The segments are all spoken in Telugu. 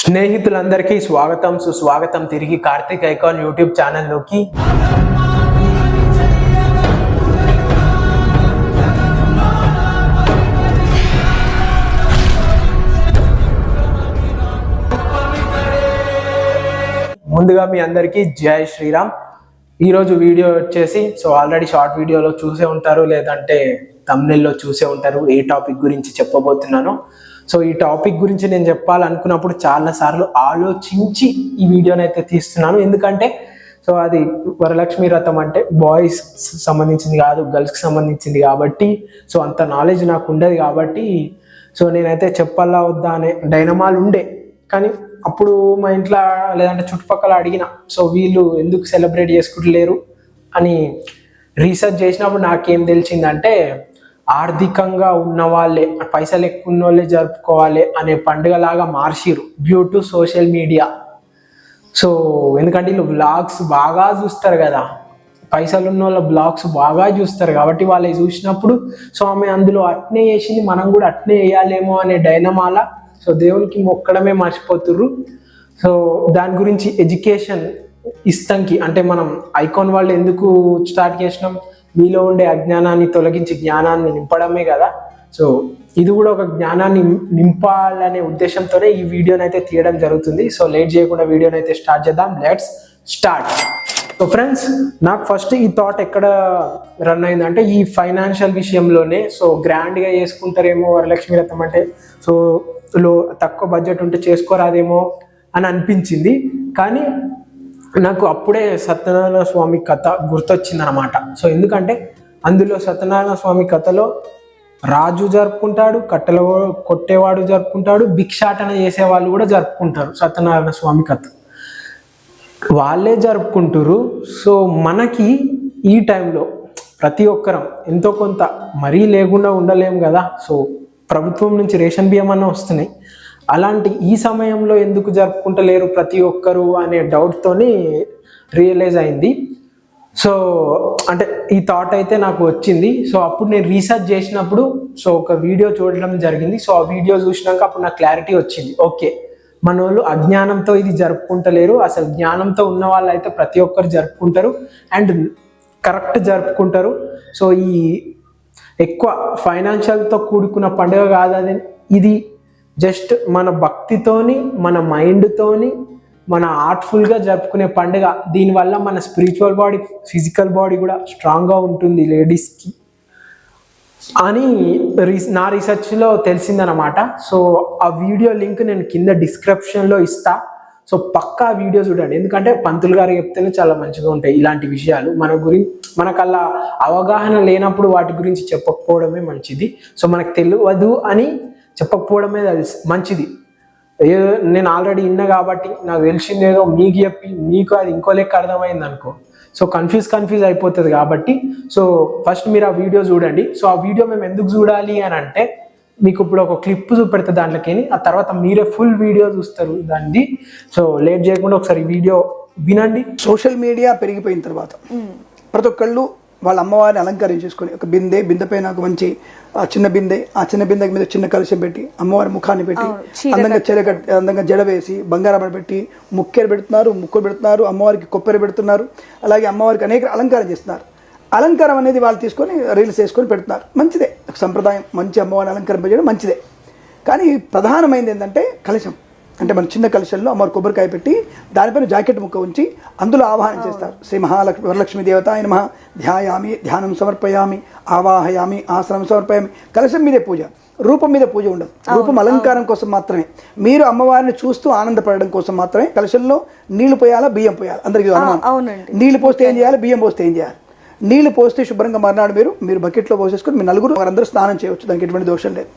స్నేహితులందరికీ స్వాగతం సుస్వాగతం తిరిగి కార్తీక్ ఐకాన్ యూట్యూబ్ ఛానల్లోకి. ముందుగా మీ అందరికీ జై శ్రీరామ్. ఈరోజు వీడియో వచ్చేసి సో ఆల్రెడీ షార్ట్ వీడియోలో చూసే ఉంటారు లేదంటే తమిళలో చూసే ఉంటారు ఏ టాపిక్ గురించి చెప్పబోతున్నాను. సో ఈ టాపిక్ గురించి నేను చెప్పాలనుకున్నప్పుడు చాలా సార్లు ఆలోచించి ఈ వీడియోని అయితే తీస్తున్నాను. ఎందుకంటే సో అది వరలక్ష్మి రథం అంటే బాయ్స్ సంబంధించింది కాదు గర్ల్స్కి సంబంధించింది కాబట్టి సో అంత నాలెడ్జ్ నాకు ఉండదు కాబట్టి సో నేనైతే చెప్పాలా వద్దా అనే డైనమాలు ఉండే. కానీ అప్పుడు మా ఇంట్లో లేదంటే చుట్టుపక్కల అడిగిన సో వీళ్ళు ఎందుకు సెలబ్రేట్ చేసుకుంటలేరు అని రీసెర్చ్ చేసినప్పుడు నాకేం తెలిసిందంటే ఆర్థికంగా ఉన్న వాళ్ళే పైసలు ఎక్కువ ఉన్న వాళ్ళే జరుపుకోవాలి అనే పండుగలాగా మార్చిరు due to social media so ఎందుకంటే వీళ్ళు బ్లాగ్స్ బాగా చూస్తారు కదా. పైసలు ఉన్న వాళ్ళ బ్లాగ్స్ బాగా చూస్తారు కాబట్టి వాళ్ళు చూసినప్పుడు సో ఆమె అందులో అట్నే చేసింది మనం కూడా అట్నే వేయాలేమో అనే డైనమాల. సో దేవునికి మొక్కడమే మర్చిపోతుర్రు. సో దాని గురించి ఎడ్యుకేషన్ ఇస్తంకి అంటే మనం ఐకాన్ వాళ్ళు ఎందుకు స్టార్ట్ చేసినాం? మీలో ఉండే అజ్ఞానాన్ని తొలగించి జ్ఞానాన్ని నింపడమే కదా. సో ఇది కూడా ఒక జ్ఞానాన్ని నింపాలనే ఉద్దేశంతోనే ఈ వీడియోని అయితే తీయడం జరుగుతుంది. సో లేట్ చేయకుండా వీడియోని అయితే స్టార్ట్ చేద్దాం. లెట్స్ స్టార్ట్ సో ఫ్రెండ్స్ నాకు ఫస్ట్ ఈ థాట్ ఎక్కడ రన్ అయిందంటే ఈ ఫైనాన్షియల్ విషయంలోనే. సో గ్రాండ్గా చేసుకుంటారేమో వరలక్ష్మి రథం అంటే సో లో తక్కువ బడ్జెట్ ఉంటే చేసుకోరాదేమో అని అనిపించింది. కానీ నాకు అప్పుడే సత్యనారాయణ స్వామి కథ గుర్తొచ్చింది అనమాట సో ఎందుకంటే అందులో సత్యనారాయణ స్వామి కథలో రాజు జరుపుకుంటాడు కట్టెల కొట్టేవాడు జరుపుకుంటాడు భిక్షాటన చేసేవాళ్ళు కూడా జరుపుకుంటారు సత్యనారాయణ స్వామి కథ. వాళ్ళే జరుపుకుంటారు సో మనకి ఈ టైంలో ప్రతి ఒక్కరం ఎంతో కొంత మరీ లేకుండా ఉండలేము కదా. సో ప్రభుత్వం నుంచి రేషన్ బియ్యం అన్న వస్తున్నాయి. అలాంటి ఈ సమయంలో ఎందుకు జరుపుకుంటలేరు ప్రతి ఒక్కరు అనే డౌట్తోని రియలైజ్ అయింది. సో అంటే ఈ థాట్ అయితే నాకు వచ్చింది. సో అప్పుడు నేను రీసెర్చ్ చేసినప్పుడు సో ఒక వీడియో చూడడం జరిగింది. సో ఆ వీడియో చూసినాక అప్పుడు నాకు క్లారిటీ వచ్చింది. ఓకే మన వాళ్ళు అజ్ఞానంతో ఇది జరుపుకుంటలేరు. అసలు జ్ఞానంతో ఉన్న వాళ్ళు అయితే ప్రతి ఒక్కరు జరుపుకుంటారు. అండ్ కరెక్ట్ జరుపుకుంటారు. సో ఈ ఎక్కువ ఫైనాన్షియల్తో కూడుకున్న పండుగ కాదు అది. ఇది జస్ట్ మన భక్తితోని మన మైండ్తోని మన ఆర్ట్ఫుల్గా జరుపుకునే పండుగ. దీనివల్ల మన స్పిరిచువల్ బాడీ ఫిజికల్ బాడీ కూడా స్ట్రాంగ్గా ఉంటుంది లేడీస్కి. అని రీ నా రీసెర్చ్లో తెలిసిందనమాట సో ఆ వీడియో లింక్ నేను కింద డిస్క్రిప్షన్లో ఇస్తా. సో పక్కా వీడియో చూడండి. ఎందుకంటే పంతులు గారు చెప్తేనే చాలా మంచిగా ఉంటాయి ఇలాంటి విషయాలు. మన గురించి మనకల్లా అవగాహన లేనప్పుడు వాటి గురించి చెప్పకపోవడమే మంచిది. సో మనకు తెలియదు అని చెప్పకపోవడమే తెలుసు మంచిది. ఏ నేను ఆల్రెడీ విన్నా కాబట్టి నాకు తెలిసింది ఏదో మీకు చెప్పి మీకు అది ఇంకో లెక్క అర్థమైంది అనుకో. సో కన్ఫ్యూజ్ కన్ఫ్యూజ్ అయిపోతుంది కాబట్టి సో ఫస్ట్ మీరు ఆ వీడియో చూడండి. సో ఆ వీడియో మేము ఎందుకు చూడాలి అని అంటే మీకు ఇప్పుడు ఒక క్లిప్ చూపెడతా దాంట్లోకి ఆ తర్వాత మీరే ఫుల్ వీడియో చూస్తారు దాన్ని సో లేట్ చేయకుండా ఒకసారి వీడియో వినండి. సోషల్ మీడియా పెరిగిపోయిన తర్వాత ప్రతి ఒక్కళ్ళు వాళ్ళ అమ్మవారిని అలంకరించేసుకొని ఒక బిందె బిందె పైన ఒక మంచి ఆ చిన్న బిందె ఆ చిన్న బిందె మీద చిన్న కలశం పెట్టి అమ్మవారి ముఖాన్ని పెట్టి అందంగా చెర అందంగా జడ వేసి బంగారం పెట్టి ముక్కెర పెడుతున్నారు ముక్కులు పెడుతున్నారు అమ్మవారికి కొబ్బరి పెడుతున్నారు అలాగే అమ్మవారికి అనేక అలంకారం చేస్తున్నారు. అలంకారం అనేది వాళ్ళు తీసుకొని రీల్స్ వేసుకొని పెడుతున్నారు. మంచిదే. ఒక సంప్రదాయం మంచి అమ్మవారిని అలంకరింపజేయడం మంచిదే. కానీ ప్రధానమైనది ఏంటంటే కలశం. అంటే మన చిన్న కలశంలో అమ్మవారు కొబ్బరికాయ పెట్టి దానిపైన జాకెట్ ముక్క ఉంచి అందులో ఆవాహనం చేస్తారు. శ్రీ మహాలక్ష్మి వరలక్ష్మి దేవత ఆయన మహా ధ్యాయామి ధ్యానం సమర్పయామి ఆవాహయామి ఆసనం సమర్పయామి. కలశం మీదే పూజ. రూపం మీద పూజ ఉండదు. రూపం అలంకారం కోసం మాత్రమే. మీరు అమ్మవారిని చూస్తూ ఆనందపడడం కోసం మాత్రమే కలశంలో నీళ్ళు పోయాలా బియ్యం పోయాలి? అందరికీ అనుమానం. నీళ్ళు పోస్తే ఏం చేయాలి బియ్యం పోస్తే ఏం చేయాలి? నీళ్ళు పోస్తే శుభ్రంగా మర్నాడు మీరు మీరు బకెట్లో పోసేసుకొని మీ నలుగురు వారందరూ స్నానం చేయవచ్చు. దానికి ఎటువంటి దోషం లేదు.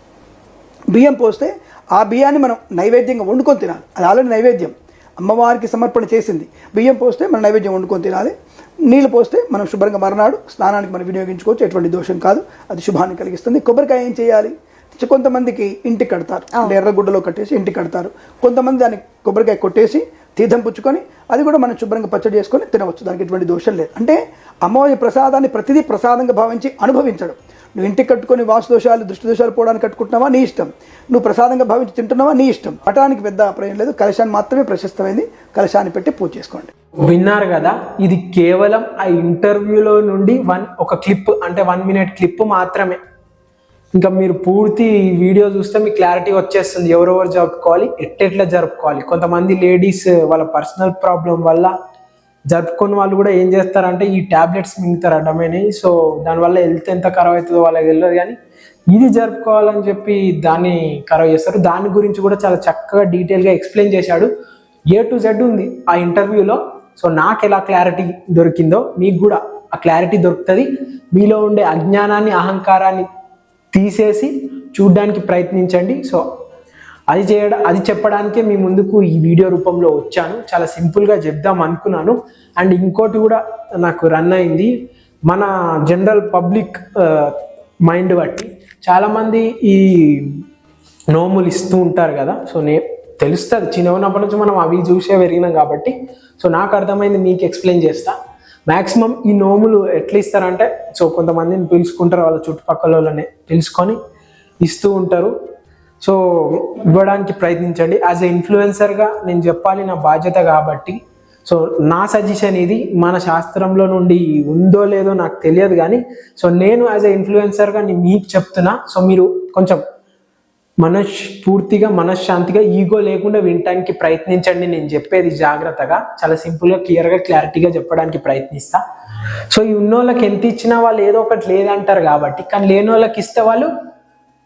బియ్యం పోస్తే ఆ బియ్యాన్ని మనం నైవేద్యంగా వండుకొని తినాలి. అది ఆల్రెడీ నైవేద్యం. అమ్మవారికి సమర్పణ చేసింది. బియ్యం పోస్తే మనం నైవేద్యం వండుకొని తినాలి. నీళ్ళు పోస్తే మనం శుభ్రంగా మరణాడు స్నానానికి మనం వినియోగించుకోవచ్చు. ఎటువంటి దోషం కాదు. అది శుభాన్ని కలిగిస్తుంది. కొబ్బరికాయ ఏం చేయాలి? కొంతమందికి ఇంటికి కడతారు. అంటే ఎర్రగుడ్డలో కట్టేసి ఇంటికి కడతారు. కొంతమంది దాన్ని కొబ్బరికాయ కొట్టేసి తీర్థం పుచ్చుకొని అది కూడా మనం శుభ్రంగా పచ్చడి చేసుకొని తినవచ్చు. దానికి ఎటువంటి దోషం లేదు. అంటే అమ్మవారి ప్రసాదాన్ని ప్రతిదీ ప్రసాదంగా భావించి అనుభవించడం. నువ్వు ఇంటికి కట్టుకొని వాసుదోషాలు దృష్టి దోషాలు పోవడానికి కట్టుకుంటున్నావా? నీ ఇష్టం. నువ్వు ప్రసాదంగా భావించి తింటున్నావా? నీ ఇష్టం. పటానికి పెద్ద ప్రయోజనం లేదు. కలశాన్ని మాత్రమే ప్రశస్తమైంది. కలశాన్ని పెట్టి పూజ చేసుకోండి. విన్నారు కదా? ఇది కేవలం ఆ ఇంటర్వ్యూలో నుండి వన్ ఒక క్లిప్ అంటే వన్ మినిట్ క్లిప్ మాత్రమే. ఇంకా మీరు పూర్తి వీడియో చూస్తే మీకు క్లారిటీ వచ్చేస్తుంది. ఎవరెవరు జరుపుకోవాలి? ఎట్టెట్లా జరుపుకోవాలి? కొంతమంది లేడీస్ వాళ్ళ పర్సనల్ ప్రాబ్లం వల్ల జరుపుకున్న వాళ్ళు కూడా ఏం చేస్తారంటే ఈ టాబ్లెట్స్ మింగుతారు అడ్డమని సో దానివల్ల హెల్త్ ఎంత ఖరాబ్ అవుతుందో వాళ్ళకి తెలియదు కానీ ఇది జరుపుకోవాలని చెప్పి దాన్ని ఖరాబ్ చేస్తారు. దాని గురించి కూడా చాలా చక్కగా డీటెయిల్గా ఎక్స్ప్లెయిన్ చేశాడు. ఏ టు జెడ్ ఉంది ఆ ఇంటర్వ్యూలో. సో నాకు ఎలా క్లారిటీ దొరికిందో మీకు కూడా ఆ క్లారిటీ దొరుకుతుంది. మీలో ఉండే అజ్ఞానాన్ని అహంకారాన్ని తీసేసి చూడ్డానికి ప్రయత్నించండి. సో అది చేయడం అది చెప్పడానికే మీ ముందుకు ఈ వీడియో రూపంలో వచ్చాను. చాలా సింపుల్గా చెప్దాం అనుకున్నాను. అండ్ ఇంకోటి కూడా నాకు రన్ అయింది. మన జనరల్ పబ్లిక్ మైండ్ బట్టి చాలామంది ఈ నోములు ఇస్తూ ఉంటారు కదా. సో నే తెలుస్తుంది. చిన్న ఉన్నప్పటి నుంచి మనం అవి చూసే పెరిగినాం కాబట్టి. సో నాకు అర్థమైంది మీకు ఎక్స్ప్లెయిన్ చేస్తా. మ్యాక్సిమం ఈ నోములు ఎట్లా ఇస్తారంటే సో కొంతమందిని పిలుచుకుంటారు వాళ్ళ చుట్టుపక్కల వాళ్ళని పిలుచుకొని ఇస్తూ ఉంటారు. సో ఇవ్వడానికి ప్రయత్నించండి. యాజ్ ఎ ఇన్ఫ్లుయెన్సర్గా నేను చెప్పాలి నా బాధ్యత కాబట్టి. సో నా సజెషన్ ఇది మన శాస్త్రంలో నుండి ఉందో లేదో నాకు తెలియదు కానీ సో నేను యాజ్ ఎ ఇన్ఫ్లుయెన్సర్గా నేను మీకు చెప్తున్నా. సో మీరు కొంచెం మనస్ పూర్తిగా మనశ్శాంతిగా ఈగో లేకుండా వినటానికి ప్రయత్నించండి. నేను చెప్పేది జాగ్రత్తగా చాలా సింపుల్గా క్లియర్గా క్లారిటీగా చెప్పడానికి ప్రయత్నిస్తా. సో ఈ ఉన్నోళ్ళకి ఎంత ఇచ్చినా వాళ్ళు ఏదో ఒకటి లేదంటారు కాబట్టి కానీ లేని వాళ్ళకి ఇస్తే వాళ్ళు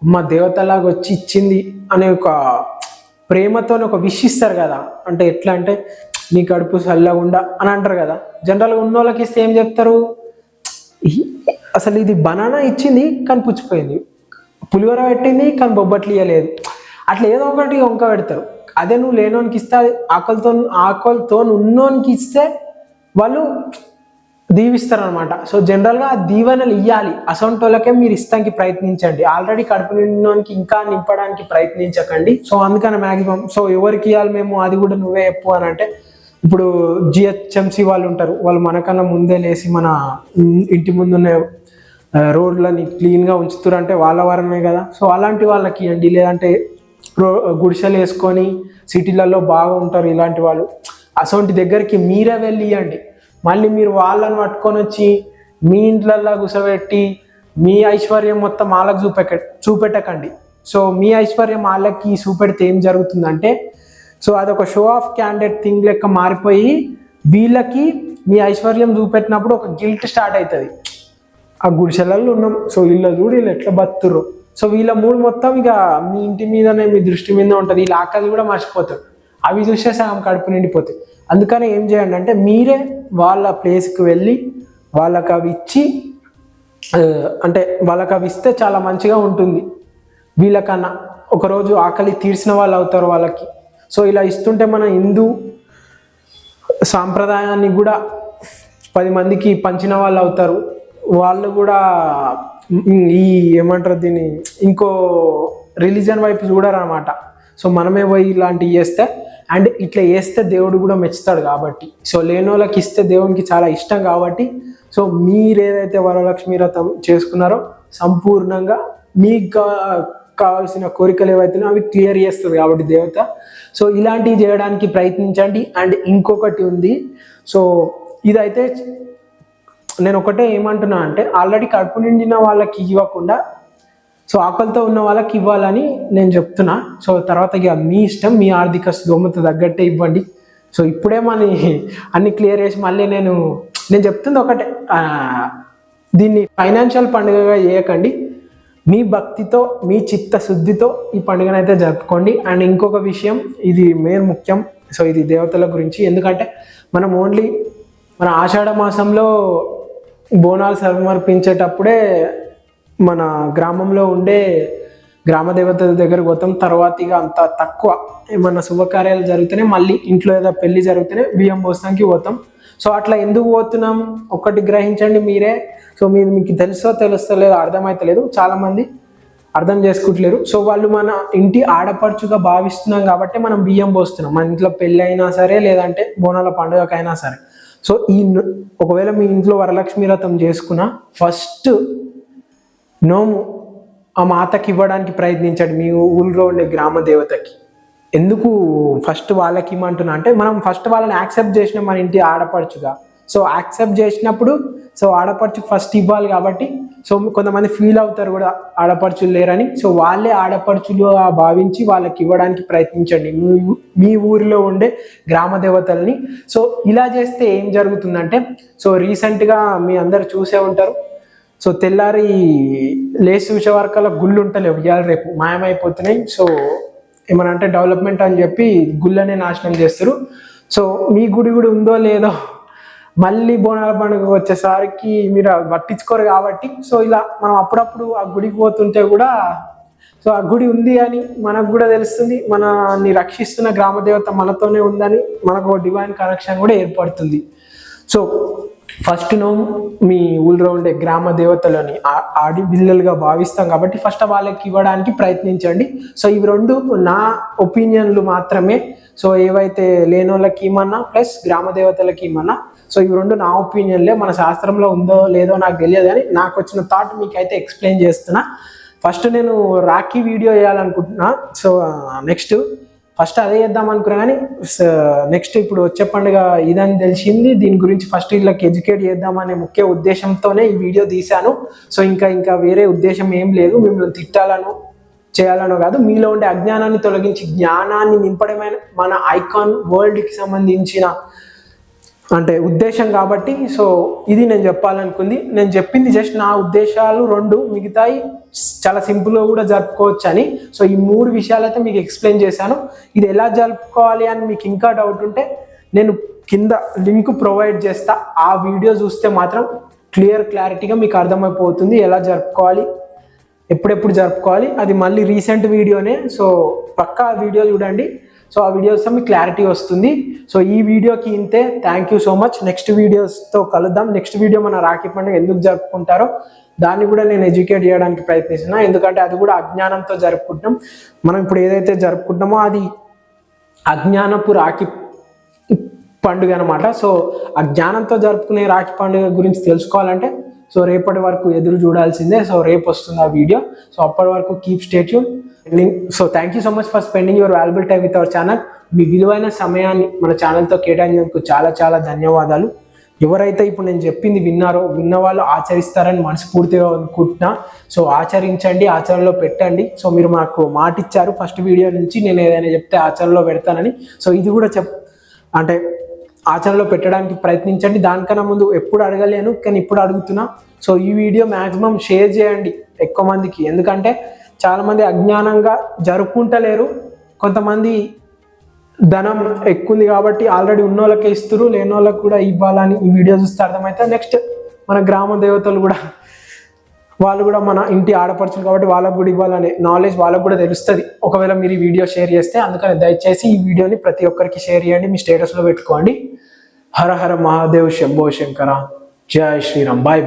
మా దేవతలాగా వచ్చి ఇచ్చింది అనే ఒక ప్రేమతో ఒక విష్ ఇస్తారు కదా. అంటే ఎట్లా అంటే నీ కడుపు చల్లగుండా అని అంటారు కదా. జనరల్గా ఉన్న వాళ్ళకి ఇస్తే ఏం చెప్తారు? అసలు ఇది బనానా ఇచ్చింది కానీ పుచ్చిపోయింది. పులిహోర పెట్టింది కానీ బొబ్బట్లు ఇవ్వలేదు అట్లా ఏదో ఒకటి వంక పెడతారు. అదే నువ్వు లేనోనికి ఇస్తే ఆకలితో ఆకలితో ఉన్నోనికి ఇస్తే వాళ్ళు దీవిస్తారు అనమాట సో జనరల్గా ఆ దీవెనలు ఇవ్వాలి అసొంటి వాళ్ళకే మీరు ఇస్తానికి ప్రయత్నించండి. ఆల్రెడీ కడుపు నిండినోనికి ఇంకా నింపడానికి ప్రయత్నించకండి. సో అందుకని మాక్సిమం సో ఎవరికి ఇవ్వాలి మేము అది కూడా నువ్వే చెప్పు అని అంటే ఇప్పుడు జిహెచ్ఎంసి వాళ్ళు ఉంటారు. వాళ్ళు మనకన్నా ముందే లేసి మన ఇంటి ముందున్న ఆ, రోడ్లని క్లీన్గా ఉంచుతారంటే వాళ్ళ వారమే కదా. సో అలాంటి వాళ్ళకి ఇవ్వండి లేదంటే రో గుడిసెలు వేసుకొని సిటీలలో బాగా ఉంటారు ఇలాంటి వాళ్ళు. అసొంటి దగ్గరికి మీరే వెళ్ళి ఇవ్వండి మళ్ళీ మీరు వాళ్ళని పట్టుకొని వచ్చి మీ ఇంట్లల్లో కూసబెట్టి మీ ఐశ్వర్యం మొత్తం వాళ్ళకి చూపెక్క చూపెట్టకండి. సో మీ ఐశ్వర్యం వాళ్ళకి చూపెడితే ఏం జరుగుతుందంటే సో అదొక షో ఆఫ్ క్యాండిడేట్ థింగ్ లెక్క మారిపోయి వీళ్ళకి మీ ఐశ్వర్యం చూపెట్టినప్పుడు ఒక గిల్ట్ స్టార్ట్ అవుతుంది ఆ గుడిసెలలో ఉన్నాం. సో వీళ్ళ చూడు వీళ్ళు ఎట్లా బతుర్రు సో వీళ్ళ మూడు మొత్తం ఇక మీ ఇంటి మీదనే మీ దృష్టి మీద ఉంటుంది. వీళ్ళ ఆకలి కూడా మర్చిపోతారు. అవి చూసే సగం కడుపు నిండిపోతాయి. అందుకని ఏం చేయండి అంటే మీరే వాళ్ళ ప్లేస్కి వెళ్ళి వాళ్ళకి అవి ఇచ్చి అంటే వాళ్ళకి అవి ఇస్తే చాలా మంచిగా ఉంటుంది. వీళ్ళకన్నా ఒకరోజు ఆకలి తీర్చిన వాళ్ళు అవుతారు వాళ్ళకి. సో ఇలా ఇస్తుంటే మన హిందూ సాంప్రదాయాన్ని కూడా పది మందికి పంచిన వాళ్ళు అవుతారు. వాళ్ళు కూడా ఈ ఏమంటారు దీన్ని ఇంకో రిలీజన్ వైపు చూడరు అనమాట సో మనమే పోయి ఇలాంటివి చేస్తే అండ్ ఇట్లా చేస్తే దేవుడు కూడా మెచ్చుతాడు కాబట్టి. సో లేని వాళ్ళకి ఇస్తే దేవునికి చాలా ఇష్టం కాబట్టి సో మీరు ఏదైతే వరలక్ష్మి వ్రతం చేసుకున్నారో సంపూర్ణంగా మీకు కావాల్సిన కోరికలు ఏవైతున్నాయో అవి క్లియర్ చేస్తుంది కాబట్టి దేవత. సో ఇలాంటివి చేయడానికి ప్రయత్నించండి. అండ్ ఇంకొకటి ఉంది. సో ఇదైతే నేను ఒకటే ఏమంటున్నా అంటే ఆల్రెడీ కడుపు నిండిన వాళ్ళకి ఇవ్వకుండా సో ఆకలితో ఉన్న వాళ్ళకి ఇవ్వాలని నేను చెప్తున్నా. సో తర్వాత ఇక మీ ఇష్టం మీ ఆర్థిక స్తోమత తగ్గట్టే ఇవ్వండి. సో ఇప్పుడే మన అన్ని క్లియర్ చేసి మళ్ళీ నేను నేను చెప్తుంది ఒకటే. దీన్ని ఫైనాన్షియల్ పండుగగా చేయకండి. మీ భక్తితో మీ చిత్తశుద్ధితో ఈ పండుగనైతే జరుపుకోండి. అండ్ ఇంకొక విషయం ఇది మెయిన్ ముఖ్యం. సో ఇది దేవతల గురించి. ఎందుకంటే మనం ఓన్లీ మన ఆషాఢ మాసంలో బోనాలు సమర్పించేటప్పుడే మన గ్రామంలో ఉండే గ్రామ దేవత దగ్గరకు పోతాం. తర్వాత ఇక అంత తక్కువ ఏమన్నా శుభకార్యాలు జరిగితేనే మళ్ళీ ఇంట్లో ఏదో పెళ్ళి జరిగితేనే బియ్యం పోస్తానికి పోతాం. సో అట్లా ఎందుకు పోతున్నాం? ఒకటి గ్రహించండి మీరే. సో మీరు మీకు తెలుసో తెలుస్తలేదో అర్థమైతలేదు. చాలా చాలామంది అర్థం చేసుకుంటలేరు. సో వాళ్ళు మన ఇంటి ఆడపడుచుగా భావిస్తున్నాం కాబట్టి మనం బియ్యం పోస్తున్నాం. మన ఇంట్లో పెళ్ళి అయినా సరే లేదంటే బోనాల పండుగకైనా సరే. సో ఈ ఒకవేళ మీ ఇంట్లో వరలక్ష్మి వ్రతం చేసుకున్న ఫస్ట్ నోము ఆ మాతకి ఇవ్వడానికి ప్రయత్నించండి మీ ఊళ్ళో ఉండే గ్రామ దేవతకి. ఎందుకు ఫస్ట్ వాళ్ళకి ఇమ్మంటున్నా అంటే మనం ఫస్ట్ వాళ్ళని యాక్సెప్ట్ చేసిన మన ఇంటి ఆడపడుచుగా. సో యాక్సెప్ట్ చేసినప్పుడు సో ఆడపడుచు ఫస్ట్ ఇవ్వాలి కాబట్టి సో కొంతమంది ఫీల్ అవుతారు కూడా ఆడపడుచులు లేరని. సో వాళ్ళే ఆడపడుచులు భావించి వాళ్ళకి ఇవ్వడానికి ప్రయత్నించండి. మీ మీ ఊరిలో ఉండే గ్రామ దేవతల్ని. సో ఇలా చేస్తే ఏం జరుగుతుందంటే సో రీసెంట్గా మీ అందరు చూసే ఉంటారు. సో తెల్లారి లేచి చూసే వరకల్లా గుళ్ళు ఉంటలేవు ఇవాళ రేపు మాయమైపోతున్నాయి. సో ఏమన్నా అంటే డెవలప్మెంట్ అని చెప్పి గుళ్ళనే నాశనం చేస్తారు. సో మీ గుడి కూడా ఉందో లేదో మళ్ళీ బోనాల పండుగ వచ్చేసరికి మీరు పట్టించుకోరు కాబట్టి సో ఇలా మనం అప్పుడప్పుడు ఆ గుడికి పోతుంటే కూడా సో ఆ గుడి ఉంది అని మనకు కూడా తెలుస్తుంది. మనని రక్షిస్తున్న గ్రామ దేవత మనతోనే ఉందని మనకు డివైన్ కనెక్షన్ కూడా ఏర్పడుతుంది. సో ఫస్ట్ నోము మీ ఊళ్ళో ఉండే గ్రామ దేవతలని ఆ- ఆడి బిల్లలుగా భావిస్తాం కాబట్టి ఫస్ట్ వాళ్ళకి ఇవ్వడానికి ప్రయత్నించండి. సో ఇవి రెండు నా ఒపీనియన్లు మాత్రమే. సో ఏవైతే లేని వాళ్ళకి ఇమ్మన్నా ప్లస్ గ్రామ దేవతలకి ఇమ్మన్నా సో ఇవి రెండు నా ఒపీనియన్లే మన శాస్త్రంలో ఉందో లేదో నాకు తెలియదు కానీ నాకు వచ్చిన థాట్ మీకైతే ఎక్స్ప్లెయిన్ చేస్తున్నా. ఫస్ట్ నేను రాఖీ వీడియో వేయాలనుకుంటున్నా. సో నెక్స్ట్ ఫస్ట్ అదే చేద్దాం అనుకున్నా కానీ నెక్స్ట్ ఇప్పుడు వచ్చే పండుగ ఇదని తెలిసింది. దీని గురించి ఫస్ట్ వీళ్ళకి ఎడ్యుకేట్ చేద్దామనే ముఖ్య ఉద్దేశంతోనే ఈ వీడియో తీశాను. సో ఇంకా ఇంకా వేరే ఉద్దేశం ఏం లేదు. మిమ్మల్ని తిట్టాలను చేయాలనో కాదు మీలో ఉండే అజ్ఞానాన్ని తొలగించి జ్ఞానాన్ని నింపడమైన మన ఐకాన్ వరల్డ్కి సంబంధించిన అంటే ఉద్దేశం కాబట్టి సో ఇది నేను చెప్పాలనుకుంది. నేను చెప్పింది జస్ట్ నా ఉద్దేశాలు రెండు మిగతాయి చాలా సింపుల్గా కూడా జరుపుకోవచ్చు అని సో ఈ మూడు విషయాలైతే మీకు ఎక్స్ప్లెయిన్ చేశాను. ఇది ఎలా జరుపుకోవాలి అని మీకు ఇంకా డౌట్ ఉంటే నేను కింద లింక్ ప్రొవైడ్ చేస్తా. ఆ వీడియో చూస్తే మాత్రం క్లియర్ క్లారిటీగా మీకు అర్థమైపోతుంది ఎలా జరుపుకోవాలి ఎప్పుడెప్పుడు జరుపుకోవాలి. అది మళ్ళీ రీసెంట్ వీడియోనే. సో పక్కా వీడియో చూడండి. సో ఆ వీడియోస్ మీకు క్లారిటీ వస్తుంది. సో ఈ వీడియోకి ఇంతే. Thank you so much next వీడియోస్తో కలుద్దాం. నెక్స్ట్ వీడియో మన రాఖీ పండుగ ఎందుకు జరుపుకుంటారో దాన్ని కూడా నేను ఎడ్యుకేట్ చేయడానికి ప్రయత్నిస్తున్నా. ఎందుకంటే అది కూడా అజ్ఞానంతో జరుపుకుంటాం మనం ఇప్పుడు ఏదైతే జరుపుకుంటామో అది అజ్ఞానపు రాఖీ పండుగ అనమాట సో ఆ జ్ఞానంతో జరుపుకునే రాఖీ పండుగ గురించి తెలుసుకోవాలంటే సో రేపటి వరకు ఎదురు చూడాల్సిందే. సో రేపు వస్తుంది ఆ వీడియో. సో అప్పటి వరకు keep stay tune so thank you so much for spending your valuable time with our channel మీ విలువైన సమయాన్ని మన ఛానల్తో కేటాయించినందుకు చాలా చాలా ధన్యవాదాలు. ఎవరైతే ఇప్పుడు నేను చెప్పింది విన్నారో విన్న వాళ్ళు ఆచరిస్తారని మనస్ఫూర్తిగా అనుకుంటున్నా. సో ఆచరించండి ఆచరణలో పెట్టండి. సో మీరు మాకు మాట ఇచ్చారు ఫస్ట్ వీడియో నుంచి నేను ఏదైనా చెప్తే ఆచరణలో పెడతానని. సో ఇది కూడా చెప్ అంటే ఆచరణలో పెట్టడానికి ప్రయత్నించండి. దానికన్నా ముందు ఎప్పుడు అడగలేను కానీ ఇప్పుడు అడుగుతున్నా. సో ఈ వీడియో మ్యాక్సిమం షేర్ చేయండి ఎక్కువ మందికి. ఎందుకంటే చాలామంది అజ్ఞానంగా జరుపుకుంటలేరు. కొంతమంది ధనం ఎక్కువ ఉంది కాబట్టి ఆల్రెడీ ఉన్న వాళ్ళకే ఇస్తారు లేని వాళ్ళకి కూడా ఇవ్వాలని ఈ వీడియో చూస్తే అర్థమైతే నెక్స్ట్ మన గ్రామ దేవతలు కూడా వాళ్ళు కూడా మన ఇంటి ఆడపడుచులు కాబట్టి వాళ్ళకు కూడా ఇవ్వాలనే నాలెడ్జ్ వాళ్ళకు కూడా తెలుస్తుంది. ఒకవేళ మీరు ఈ వీడియో షేర్ చేస్తే అందుకని దయచేసి ఈ వీడియోని ప్రతి ఒక్కరికి షేర్ చేయండి. మీ స్టేటస్లో పెట్టుకోండి. హర హర మహాదేవ్ శంభో శంకర. జయ శ్రీరామ్. బాయ్